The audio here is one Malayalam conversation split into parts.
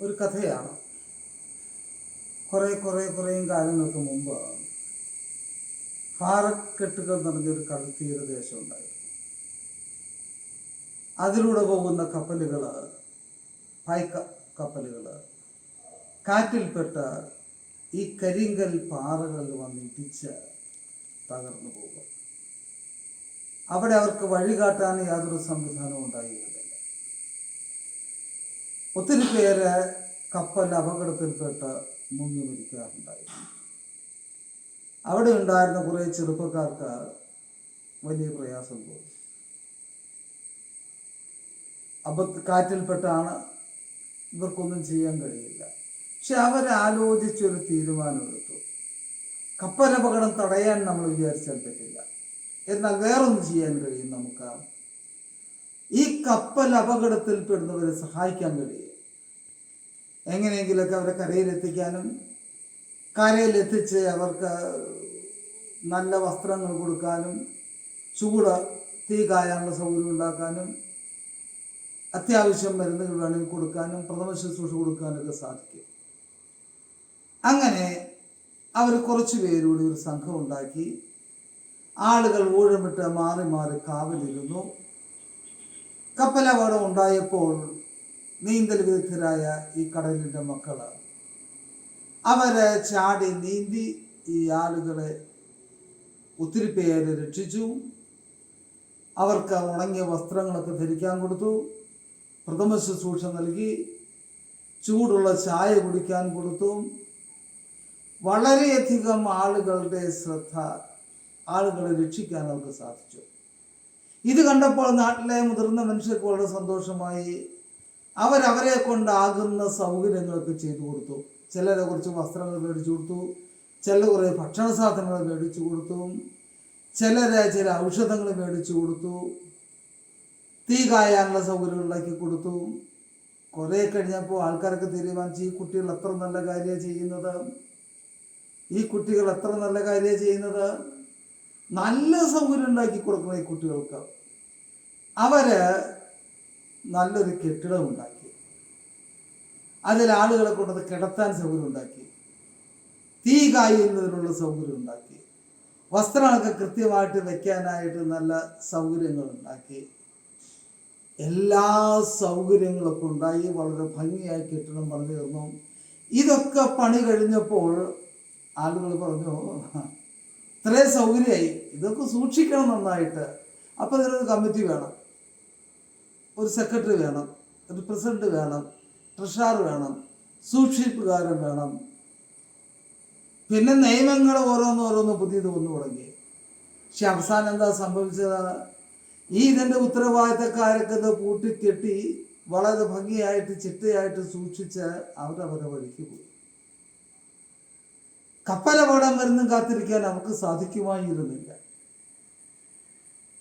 ഒരു കഥയാണ്. കുറേ കുറേ കുറേയും കാലങ്ങൾക്ക് മുമ്പ് പാറക്കെട്ടുകൾ നിറഞ്ഞൊരു കടൽ തീരദേശം ഉണ്ടായിരുന്നു. അതിലൂടെ പോകുന്ന കപ്പലുകൾ പായ്ക്ക കപ്പലുകൾ കാറ്റിൽപ്പെട്ട ഈ കരിങ്കൽ പാറകൾ വന്നിടിച്ച് തകർന്നു പോകും. അവിടെ അവർക്ക് വഴികാട്ടാൻ യാതൊരു സംവിധാനവും ഉണ്ടായിരുന്നില്ല. ഒത്തിരി പേര് കപ്പൽ അപകടത്തിൽപ്പെട്ട് മുങ്ങി മരിക്കാറുണ്ടായിരുന്നു അവിടെ ഉണ്ടായിരുന്ന കുറേ ചെറുപ്പക്കാർക്ക് വലിയ പ്രയാസം തോന്നി. അപ്പൊ കാറ്റിൽപ്പെട്ടാണ് ഇവർക്കൊന്നും ചെയ്യാൻ കഴിയില്ല. പക്ഷെ അവരാലോചിച്ചൊരു തീരുമാനമെടുത്തു. കപ്പലപകടം തടയാൻ നമ്മൾ വിചാരിച്ചാൽ പറ്റില്ല. എന്നാൽ വേറൊന്നും ചെയ്യാൻ കഴിയും നമുക്ക്. കപ്പൽ അപകടത്തിൽപ്പെടുന്നവരെ സഹായിക്കാൻ കഴിയും എങ്ങനെയെങ്കിലൊക്കെ അവരെ കരയിലെത്തിക്കാനും കരയിലെത്തിച്ച് അവർക്ക് നല്ല വസ്ത്രങ്ങൾ കൊടുക്കാനും ചൂട് തീ കായാനുള്ള സൗകര്യം ഉണ്ടാക്കാനും അത്യാവശ്യം മരുന്നുകൾ വേണമെങ്കിൽ കൊടുക്കാനും പ്രഥമ ശുശ്രൂഷ കൊടുക്കാനൊക്കെ സാധിക്കും. അങ്ങനെ അവർ കുറച്ച് പേരുകൂടി ഒരു സംഘം ഉണ്ടാക്കി. ആളുകൾ ഊഴമിട്ട് മാറി മാറി കാവലിരുന്നു. കപ്പലപകടം ഉണ്ടായപ്പോൾ നീന്തൽ വിദഗ്ധരായ ഈ കടലിന്റെ മക്കൾ അവരെ ചാടി നീന്തി ഈ ആളുകളെ ഒത്തിരി പേരെ രക്ഷിച്ചു. അവർക്ക് ഉണങ്ങിയ വസ്ത്രങ്ങളൊക്കെ ധരിക്കാൻ കൊടുത്തു. പ്രഥമ ശുശ്രൂഷ നൽകി. ചൂടുള്ള ചായ കുടിക്കാൻ കൊടുത്തു. വളരെയധികം ആളുകളുടെ ശ്രദ്ധ ആളുകളെ രക്ഷിക്കാൻ അവർക്ക് സാധിച്ചു. ഇത് കണ്ടപ്പോൾ നാട്ടിലെ മുതിർന്ന മനുഷ്യർക്ക് വളരെ സന്തോഷമായി. അവരവരെ കൊണ്ടാകുന്ന സൗകര്യങ്ങളൊക്കെ ചെയ്തു കൊടുത്തു. ചിലരെ കുറച്ച് വസ്ത്രങ്ങൾ മേടിച്ചു കൊടുത്തു. ചില കുറേ ഭക്ഷണ സാധനങ്ങൾ മേടിച്ചു കൊടുത്തു. ചിലരെ ചില ഔഷധങ്ങൾ മേടിച്ചു കൊടുത്തു. തീ കായാനുള്ള സൗകര്യം ഉണ്ടാക്കി കൊടുത്തു. കുറേ കഴിഞ്ഞപ്പോൾ ആൾക്കാരൊക്കെ തീരുമാനിച്ചു ഈ കുട്ടികൾ എത്ര നല്ല കാര്യമാണ് ചെയ്യുന്നത്. ഈ കുട്ടികൾ എത്ര നല്ല കാര്യമാണ് ചെയ്യുന്നത്. നല്ല സൗകര്യം ഉണ്ടാക്കി കൊടുക്കണം ഈ കുട്ടികൾക്ക് അവർ നല്ലൊരു കെട്ടിടം ഉണ്ടാക്കി. അതിൽ ആളുകളെ കൊണ്ടത് കിടത്താൻ സൗകര്യം ഉണ്ടാക്കി. തീ കായുന്നതിനുള്ള സൗകര്യം ഉണ്ടാക്കി. വസ്ത്രങ്ങളൊക്കെ കൃത്യമായിട്ട് വെക്കാനായിട്ട് നല്ല സൗകര്യങ്ങൾ ഉണ്ടാക്കി. എല്ലാ സൗകര്യങ്ങളൊക്കെ ഉണ്ടായി വളരെ ഭംഗിയായി കെട്ടിടം പറഞ്ഞു തീർന്നു ഇതൊക്കെ പണി കഴിഞ്ഞപ്പോൾ ആളുകൾ പറഞ്ഞു ഇത്രയും സൗകര്യമായി. ഇതൊക്കെ സൂക്ഷിക്കണം നന്നായിട്ട്. അപ്പോൾ ഇതിനൊരു കമ്മിറ്റി വേണം. ഒരു സെക്രട്ടറി വേണം. ഒരു പ്രസിഡന്റ് വേണം. ട്രഷറർ വേണം. സൂക്ഷിപ്പുകാരൻ വേണം. പിന്നെ നിയമങ്ങൾ ഓരോന്നോരോന്ന് പുതിയത് വന്നു തുടങ്ങി. പക്ഷെ അവസാനം എന്താ സംഭവിച്ചത്? ഈ ഇതിന്റെ ഉത്തരവാദിത്തക്കാരൊക്കെ ഇത് പൂട്ടിക്കെട്ടി വളരെ ഭംഗിയായിട്ട് ചിട്ടയായിട്ട് സൂക്ഷിച്ച് അവരവരെ വഴിക്ക് പോയി. കപ്പലപകടം വരുന്നും കാത്തിരിക്കാൻ നമുക്ക് സാധിക്കുമായിരുന്നില്ല.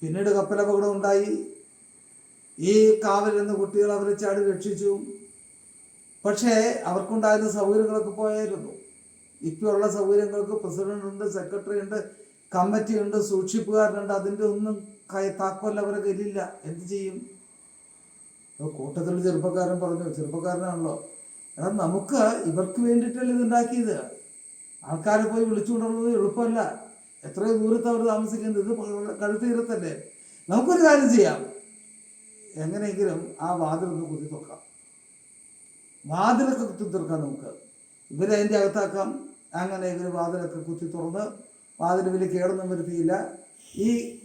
പിന്നീട് കപ്പലപകടം ഉണ്ടായി. ഈ കാവൽ എന്ന കുട്ടികൾ അവരെ ചാടി രക്ഷിച്ചു. പക്ഷേ അവർക്കുണ്ടായിരുന്ന സൗകര്യങ്ങളൊക്കെ പോയായിരുന്നു. ഇപ്പോഴുള്ള സൗകര്യങ്ങൾക്ക് പ്രസിഡന്റ് ഉണ്ട് സെക്രട്ടറി ഉണ്ട് കമ്മിറ്റി ഉണ്ട് സൂക്ഷിപ്പുകാരനുണ്ട്. അതിന്റെ ഒന്നും കൈ താക്കോൽ അവരെ കയ്യിലില്ല. എന്ത് ചെയ്യും? കൂട്ടത്തിൽ ചെറുപ്പക്കാരൻ പറഞ്ഞു ചെറുപ്പക്കാരനാണല്ലോ. എന്നാൽ നമുക്ക് ഇവർക്ക് വേണ്ടിയിട്ടല്ലേ ഇത് ഉണ്ടാക്കിയത്? ആൾക്കാരെ പോയി വിളിച്ചുകൊണ്ടുള്ളത് എളുപ്പമല്ല. എത്രയോ ദൂരത്ത് അവർ താമസിക്കുന്നത് ഇത് കഴുത്തീരത്തല്ലേ നമുക്കൊരു കാര്യം ചെയ്യാം. എങ്ങനെയെങ്കിലും ആ വാതിലൊന്ന് കുത്തി തുറക്കാം. വാതിലൊക്കെ കുത്തി തുറക്കാം നമുക്ക്. ഇവരെ അതിന്റെ അകത്താക്കാം. അങ്ങനെ ഇവർ വാതിലൊക്കെ കുത്തി തുറന്ന് വാതിൽ വലിയ കേടൊന്നും വരുത്തിയില്ല. ഈ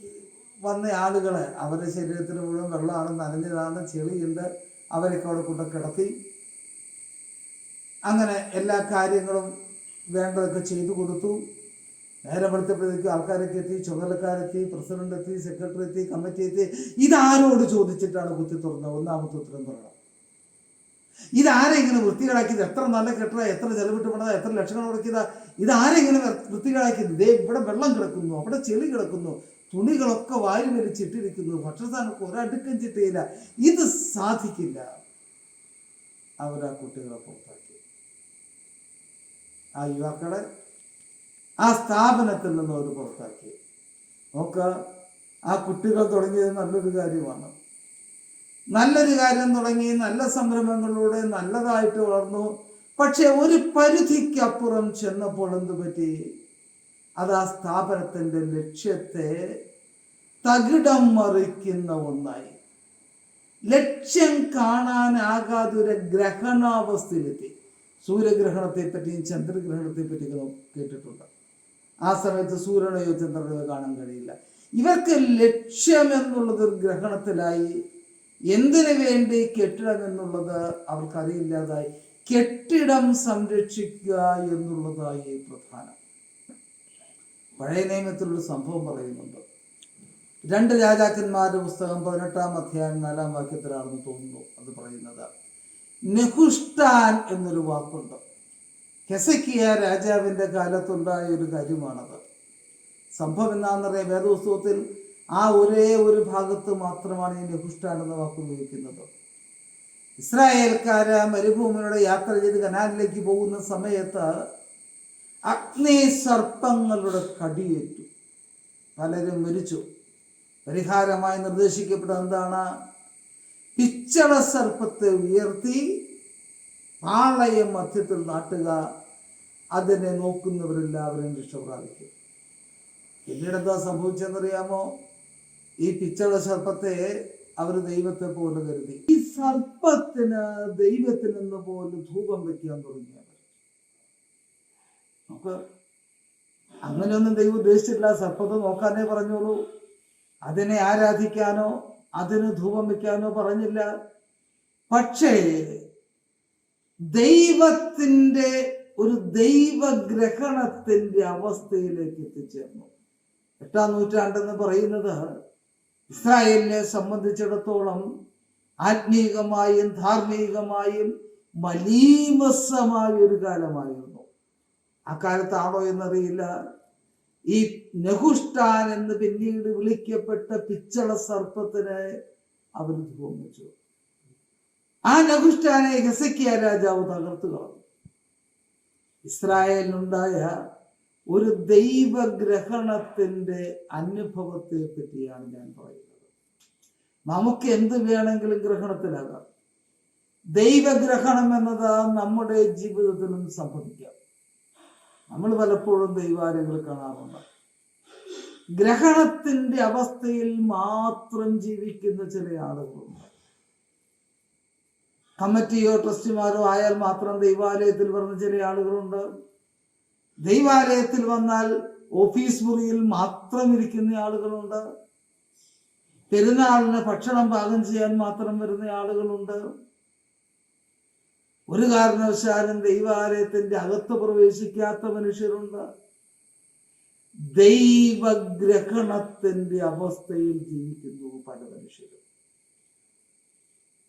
വന്ന ആളുകളെ അവരുടെ ശരീരത്തിന് മുഴുവൻ വെള്ളമാണ് നനഞ്ഞതാണ് ചെളിയുണ്ട്. അവരൊക്കെ അവിടെ കൊണ്ട് കിടത്തി. അങ്ങനെ എല്ലാ കാര്യങ്ങളും വേണ്ടതൊക്കെ ചെയ്തു കൊടുത്തു. നേരെ വെളുത്തപ്പോഴത്തേക്ക് ആൾക്കാരൊക്കെ എത്തി ചുമതലക്കാരെത്തി പ്രസിഡന്റ് എത്തി സെക്രട്ടറി എത്തി കമ്മിറ്റി എത്തി ഇതാരോട് ചോദിച്ചിട്ടാണ് കുത്തി തുറന്നത്? ഒന്നാമത്തെ ഉത്തരം പറയണം. ഇതാരെങ്ങനെ വൃത്തികളാക്കിയത് എത്ര നല്ല കെട്ടത എത്ര ചെലവിട്ട് പണത എത്ര ലക്ഷങ്ങൾ മുടക്കിയതാ? ഇതാരെങ്ങനെ വൃത്തികളാക്കിയത് ദേ ഇവിടെ വെള്ളം കിടക്കുന്നു അവിടെ ചെളി കിടക്കുന്നു തുണികളൊക്കെ വാരി വലിച്ചിട്ടിരിക്കുന്നു ഭക്ഷണസാധനങ്ങൾക്ക് ഒരടുക്കം ചിട്ടയില്ല. ഇത് സാധിക്കില്ല. അവരാ കുട്ടികളെ പുറത്താക്കി ആ യുവാക്കളെ ആ സ്ഥാപനത്തിൽ നിന്ന് അവർ പുറത്താക്കി. നോക്ക ആ കുട്ടികൾ തുടങ്ങിയത് നല്ലൊരു കാര്യമാണ്. നല്ലൊരു കാര്യം തുടങ്ങി നല്ല സംരംഭങ്ങളിലൂടെ നല്ലതായിട്ട് വളർന്നു. പക്ഷെ ഒരു പരിധിക്കപ്പുറം ചെന്നപ്പോൾ എന്ത് പറ്റി? അത് ആ സ്ഥാപനത്തിന്റെ ലക്ഷ്യത്തെ തകിടം മറിക്കുന്ന ഒന്നായി. ലക്ഷ്യം കാണാനാകാതെ ഒരു ഗ്രഹണാവസ്ഥയിലെത്തി. സൂര്യഗ്രഹണത്തെ പറ്റിയും കേട്ടിട്ടുണ്ട്. ആ സമയത്ത് സൂര്യനെയോ ചന്ദ്രനെയോ കാണാൻ കഴിയില്ല. ഇവർക്ക് ലക്ഷ്യം എന്നുള്ളത് ഗ്രഹണത്തിലായി. എന്തിനു വേണ്ടി കെട്ടിടം എന്നുള്ളത് അവർക്കറിയില്ലാതായി. കെട്ടിടം സംരക്ഷിക്കുക എന്നുള്ളതായി പ്രധാനം. പഴയ നിയമത്തിലൊരു സംഭവം പറയുന്നുണ്ട്. രണ്ട് രാജാക്കന്മാരുടെ പുസ്തകം പതിനെട്ടാം അധ്യായം നാലാം വാക്യത്തിലാണെന്ന് തോന്നുന്നു അത് പറയുന്നത്. നെഹുഷ്ടാൻ എന്നൊരു വാക്കുണ്ട്. ഹെസക്കിയ രാജാവിന്റെ കാലത്തുണ്ടായ ഒരു കാര്യമാണത്. സംഭവം എന്താണെന്നറിയാം വേദപുസ്തകത്തിൽ ആ ഒരേ ഒരു ഭാഗത്ത് മാത്രമാണ് ഈ നെഹുഷ്ടാൻ എന്ന വാക്ക് ഉപയോഗിക്കുന്നത്. ഇസ്രായേൽക്കാര് മരുഭൂമിയുടെ യാത്ര ചെയ്ത് കനാലിലേക്ക് പോകുന്ന സമയത്ത് അഗ്നി സർപ്പങ്ങളുടെ കടിയേറ്റു. പലരും മരിച്ചു. പരിഹാരമായി നിർദ്ദേശിക്കപ്പെട്ടത് എന്താണ്? പിച്ചള സർപ്പത്തെ ഉയർത്തി പാളയം മധ്യത്തിൽ നാട്ടുക അതിനെ നോക്കുന്നവരെല്ലാവരും രക്ഷപ്രാപിക്കും. പിന്നീട് എന്താ സംഭവിച്ചെന്നറിയാമോ? ഈ പിച്ചള സർപ്പത്തെ അവർ ദൈവത്തെ പോലെ കരുതി. ഈ സർപ്പത്തിന് ദൈവത്തിൽ നിന്ന് പോലും ധൂപം വയ്ക്കാൻ തുടങ്ങിയത് നമുക്ക് അങ്ങനെയൊന്നും ദൈവം ഉദ്ദേശിച്ചിട്ടില്ല. സർപ്പത്തെ നോക്കാനേ പറഞ്ഞോളൂ. അതിനെ ആരാധിക്കാനോ അതിന് ധൂപം വെക്കാനോ പറഞ്ഞില്ല. പക്ഷേ ദൈവത്തിന്റെ ഒരു ദൈവഗ്രഹണത്തിന്റെ അവസ്ഥയിലേക്ക് എത്തിച്ചേർന്നു. എട്ടാം നൂറ്റാണ്ടെന്ന് പറയുന്നത് ഇസ്രായേലിനെ സംബന്ധിച്ചിടത്തോളം ആത്മീകമായും ധാർമ്മികമായും മലീമസമായ ഒരു കാലമായിരുന്നു. അക്കാലത്താണോ എന്നറിയില്ല. ഈ നെഹുഷ്ടാൻ എന്ന് പിന്നീട് വിളിക്കപ്പെട്ട പിച്ചള സർപ്പത്തിന് അവർ ധൂപം ആ നെഹുഷ്ടാനെ ഹെസക്കിയ രാജാവ് തകർത്തു കളഞ്ഞു. ഇസ്രായേലിനുണ്ടായ ഒരു ദൈവഗ്രഹണത്തിന്റെ അനുഭവത്തെ പറ്റിയാണ് ഞാൻ പറയുന്നത്. നമുക്ക് എന്ത് വേണമെങ്കിലും ഗ്രഹണത്തിലാകാം. ദൈവഗ്രഹണം എന്നത് നമ്മുടെ ജീവിതത്തിലും സംഭവിക്കാം. നമ്മൾ പലപ്പോഴും ദൈവാലയങ്ങൾ കാണാറുണ്ട്. ഗ്രഹണത്തിന്റെ അവസ്ഥയിൽ മാത്രം ജീവിക്കുന്ന ചില ആളുകളുണ്ട്. കമ്മിറ്റിയോ ട്രസ്റ്റിമാരോ ആയാൽ മാത്രം ദൈവാലയത്തിൽ വരുന്ന ചില ആളുകളുണ്ട്. ദൈവാലയത്തിൽ വന്നാൽ ഓഫീസ് മുറിയിൽ മാത്രം ഇരിക്കുന്ന ആളുകളുണ്ട്. പെരുന്നാളിന് ഭക്ഷണം പാകം ചെയ്യാൻ മാത്രം വരുന്ന ആളുകളുണ്ട്. ഒരു കാരണവശാലും ദൈവാലയത്തിന്റെ അകത്ത് പ്രവേശിക്കാത്ത മനുഷ്യരുണ്ട്. ദൈവഗ്രഹണത്തിന്റെ അവസ്ഥയിൽ ജീവിക്കുന്നു പല മനുഷ്യരും.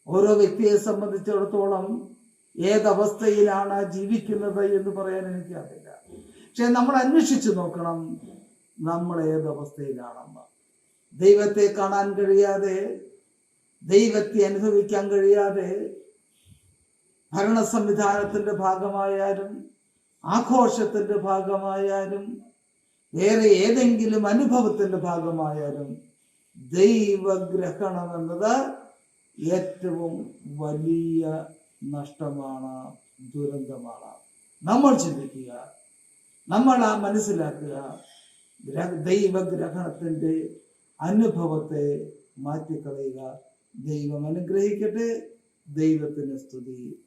ഓരോ വ്യക്തിയെ സംബന്ധിച്ചിടത്തോളം ഏതവസ്ഥയിലാണ് ജീവിക്കുന്നത് എന്ന് പറയാൻ എനിക്കറിയില്ല. പക്ഷെ നമ്മൾ അന്വേഷിച്ചു നോക്കണം നമ്മൾ ഏതവസ്ഥയിലാണെന്ന്. ദൈവത്തെ കാണാൻ കഴിയാതെ ദൈവത്തെ അനുഭവിക്കാൻ കഴിയാതെ ഭരണ സംവിധാനത്തിന്റെ ഭാഗമായാലും ആഘോഷത്തിന്റെ ഭാഗമായാലും വേറെ ഏതെങ്കിലും അനുഭവത്തിന്റെ ഭാഗമായാലും ദൈവഗ്രഹണം എന്നത് ഏറ്റവും വലിയ നഷ്ടമാണ് ദുരന്തമാണ്. നമ്മൾ ചിന്തിക്കുക നമ്മൾ ആ മനസ്സിലാക്കുക ദൈവഗ്രഹണത്തിന്റെ അനുഭവത്തെ മാറ്റിക്കളയുക. ദൈവം അനുഗ്രഹിക്കട്ടെ ദൈവത്തിന് സ്തുതി.